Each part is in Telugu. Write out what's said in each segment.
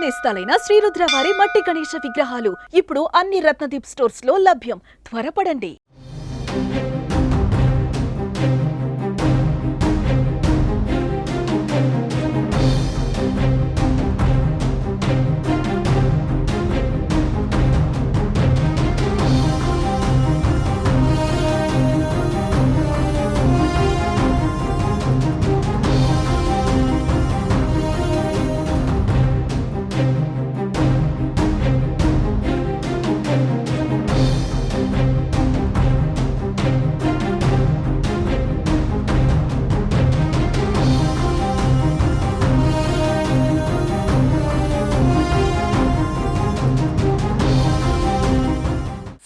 నేస్తాలైన శ్రీరుద్ర వారి మట్టి గణేష విగ్రహాలు. ఇప్పుడు అన్ని రత్నదీప్ స్టోర్స్లో లభ్యం. త్వరపడండి.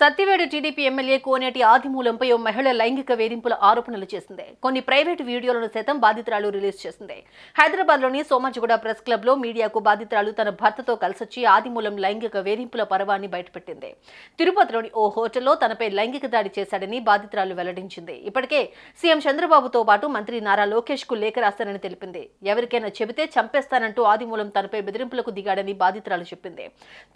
సత్యవేడు టీడీపీ ఎమ్మెల్యే కోనేటి ఆదిమూలంపై ఓ మహిళ లైంగిక వేధింపుల ఆరోపణలు చేసింది. కొన్ని ప్రైవేటు వీడియోలను సైతం బాధితురాలు రిలీజ్ చేసింది. హైదరాబాద్లోని సోమాజిగూడ ప్రెస్ క్లబ్లో మీడియాకు బాధితురాలు తన భర్తతో కలిసొచ్చి ఆదిమూలం లైంగిక వేధింపుల పర్వాన్ని బయటపెట్టింది. తిరుపతిలోని ఓ హోటల్లో తనపై లైంగిక దాడి చేశాడని బాధితురాలు వెల్లడించింది. ఇప్పటికే సీఎం చంద్రబాబుతో పాటు మంత్రి నారా లోకేష్కు లేఖ రాస్తానని తెలిపింది. ఎవరికైనా చెబితే చంపేస్తానంటూ ఆదిమూలం తనపై బెదిరింపులకు దిగాడని బాధితురాలు చెప్పింది.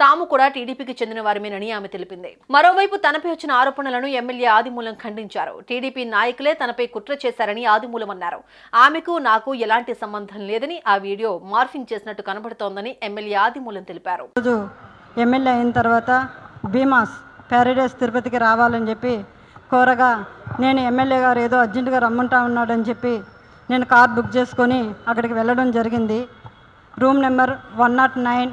తాము కూడా టీడీపీకి చెందిన వారమేనని ఆమె తెలిపింది. మరోవైపు తనపై వచ్చిన ఆరోపణలను ఎమ్మెల్యే ఆదిమూలం ఖండించారు. టీడీపీ నాయకులే తనపై కుట్ర చేశారని ఆదిమూలం అన్నారు. ఆమెకు నాకు ఎలాంటి సంబంధం లేదని ఆ వీడియో మార్ఫింగ్ చేసినట్టు కనబడుతోందని ఎమ్మెల్యే ఆదిమూలం తెలిపారు. రోజు ఎమ్మెల్యే అయిన తర్వాత భీమాస్ ప్యారడైస్ తిరుపతికి రావాలని చెప్పి కోరగా నేను ఎమ్మెల్యే గారు ఏదో అర్జెంటుగా రమ్మంటా ఉన్నాడని చెప్పి నేను కార్ బుక్ చేసుకొని అక్కడికి వెళ్ళడం జరిగింది. Room number one nought nine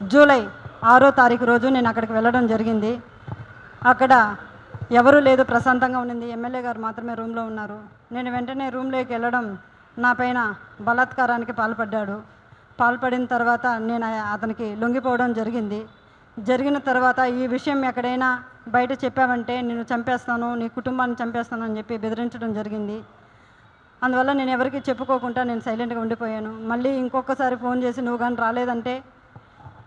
July ఆరో తారీఖు రోజు నేను అక్కడికి వెళ్ళడం జరిగింది. అక్కడ ఎవరూ లేదు ప్రశాంతంగా ఉండింది. ఎమ్మెల్యే గారు మాత్రమే రూమ్లో ఉన్నారు. నేను వెంటనే రూమ్లోకి వెళ్ళడం నా పైన బలాత్కారానికి పాల్పడ్డాడు. పాల్పడిన తర్వాత నేను అతనికి లొంగిపోవడం జరిగింది. జరిగిన తర్వాత ఈ విషయం ఎక్కడైనా బయట చెప్పావంటే నేను చంపేస్తాను నీ కుటుంబాన్ని చంపేస్తాను అని చెప్పి బెదిరించడం జరిగింది. అందువల్ల నేను ఎవరికి చెప్పుకోకుండా నేను సైలెంట్గా ఉండిపోయాను. మళ్ళీ ఇంకొకసారి ఫోన్ చేసి నువ్వు కానీ రాలేదంటే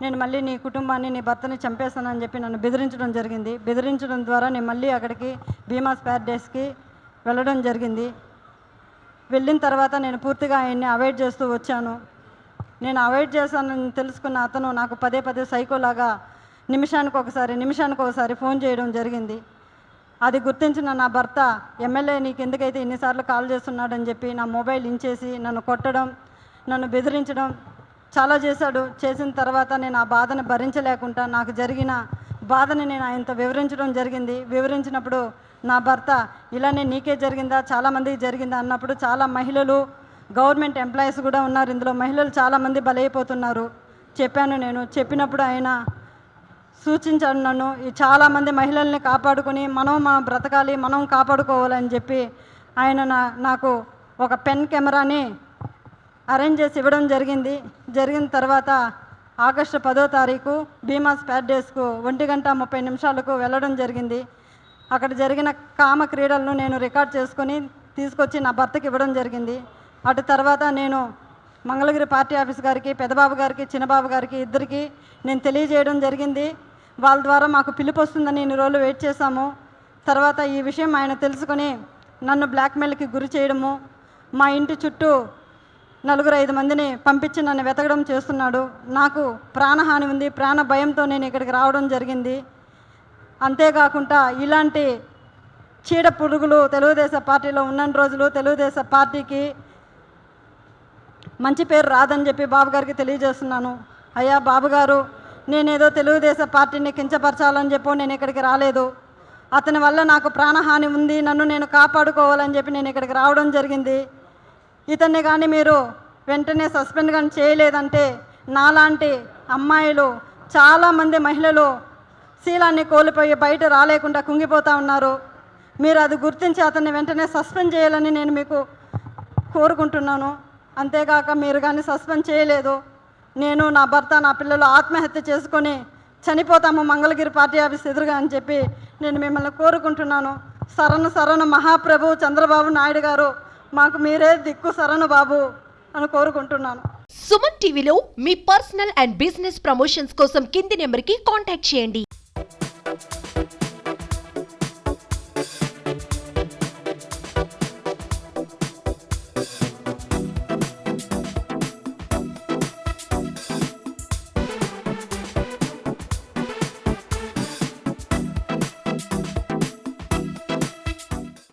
నేను మళ్ళీ నీ కుటుంబాన్ని నీ భర్తని చంపేస్తానని చెప్పి నన్ను బెదిరించడం జరిగింది. బెదిరించడం ద్వారా నేను మళ్ళీ అక్కడికి భీమా స్పేర్ డేస్కి వెళ్ళడం జరిగింది. వెళ్ళిన తర్వాత నేను పూర్తిగా ఆయన్ని అవాయిడ్ చేస్తూ వచ్చాను. నేను అవాయిడ్ చేశానని తెలుసుకున్న అతను నాకు పదే పదే సైకోలాగా నిమిషానికి ఒకసారి నిమిషానికి ఒకసారి ఫోన్ చేయడం జరిగింది. అది గుర్తించిన నా భర్త ఎమ్మెల్యే నీకు ఎందుకైతే ఇన్నిసార్లు కాల్ చేస్తున్నాడని చెప్పి నా మొబైల్ ఇంచేసి నన్ను కొట్టడం నన్ను బెదిరించడం చాలా చేశాడు. చేసిన తర్వాత నేను ఆ బాధను భరించలేకుండా నాకు జరిగిన బాధని నేను ఆయనతో వివరించడం జరిగింది. వివరించినప్పుడు నా భర్త ఇలానే నీకే జరిగిందా? చాలామందికి జరిగిందా? అన్నప్పుడు చాలా మహిళలు గవర్నమెంట్ ఎంప్లాయీస్ కూడా ఉన్నారు ఇందులో. మహిళలు చాలామంది బలైపోతున్నారు. చెప్పాను నేను. చెప్పినప్పుడు ఆయన సూచించాడు నన్ను ఈ చాలామంది మహిళల్ని కాపాడుకొని మనం మనం బ్రతకాలి మనం కాపాడుకోవాలని చెప్పి ఆయన నా నాకు ఒక పెన్ కెమెరాని అరేంజ్ చేసి ఇవ్వడం జరిగింది. జరిగిన తర్వాత ఆగస్టు పదో తారీఖు భీమా స్పాట్ డేస్కు ఒంటి గంట ముప్పై నిమిషాలకు వెళ్ళడం జరిగింది. అక్కడ జరిగిన కామ క్రీడలను నేను రికార్డ్ చేసుకొని తీసుకొచ్చి నా భర్తకి ఇవ్వడం జరిగింది. అటు తర్వాత నేను మంగళగిరి పార్టీ ఆఫీస్ గారికి పెదబాబు గారికి చిన్నబాబు గారికి ఇద్దరికి నేను తెలియజేయడం జరిగింది. వాళ్ళ ద్వారా మాకు పిలుపు వస్తుందని ఇన్ని రోజులు వెయిట్ చేశాము. తర్వాత ఈ విషయం ఆయన తెలుసుకొని నన్ను బ్లాక్మెయిల్కి గురి చేయడము మా ఇంటి చుట్టూ నలుగురు ఐదు మందిని పంపించి నన్ను వెతకడం చేస్తున్నాడు. నాకు ప్రాణహాని ఉంది ప్రాణ భయంతో నేను ఇక్కడికి రావడం జరిగింది. అంతేకాకుండా ఇలాంటి చీడ పురుగులు తెలుగుదేశం పార్టీలో ఉన్న రోజులు తెలుగుదేశం పార్టీకి మంచి పేరు రాదని చెప్పి బాబు గారికి తెలియజేస్తున్నాను. అయ్యా బాబుగారు నేనేదో తెలుగుదేశం పార్టీని కించపరచాలని చెప్పో నేను ఇక్కడికి రాలేదు. అతని వల్ల నాకు ప్రాణహాని ఉంది నన్ను నేను కాపాడుకోవాలని చెప్పి నేను ఇక్కడికి రావడం జరిగింది. ఇతన్ని కానీ మీరు వెంటనే సస్పెండ్ కానీ చేయలేదంటే నాలాంటి అమ్మాయిలు చాలామంది మహిళలు శీలాన్ని కోల్పోయి బయట రాలేకుండా కుంగిపోతూ ఉన్నారు. మీరు అది గుర్తించి అతన్ని వెంటనే సస్పెండ్ చేయాలని నేను మీకు కోరుకుంటున్నాను. అంతేకాక మీరు కానీ సస్పెండ్ చేయలేదు. నేను నా భర్త నా పిల్లలు ఆత్మహత్య చేసుకొని చనిపోతాము మంగళగిరి పార్టీ ఆఫీస్ ఎదురుగా అని చెప్పి నేను మిమ్మల్ని కోరుకుంటున్నాను. సరణ సరణ మహాప్రభు చంద్రబాబు నాయుడు గారు. మాకు మీరే దిక్కు సరణ బాబు అని కోరుకుంటున్నాను. సుమన్ టీవీలో మీ పర్సనల్ అండ్ బిజినెస్ ప్రమోషన్స్ కోసం కింది నెంబర్కి కాంటాక్ట్ చేయండి.